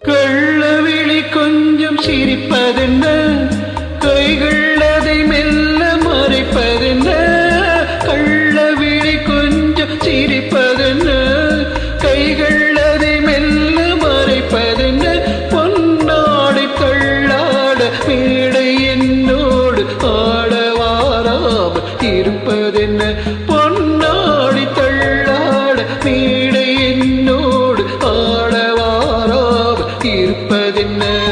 கள்ளவிழி கொஞ்சம் சிரிப்பதென்ன? கைகள் அதை மெல்ல மறைப்பதென்ன? கள்ளவிழி கொஞ்சம் சிரிப்பதென்ன? கைகள் அதை மெல்ல மறைப்பதென்ன? பொன்னாடி தள்ளாட மேடை என்னோடு ஆடவாராமல் இருப்பதென்ன? மேடை என்னோடு ஆடவாராம இருப்பதென்ன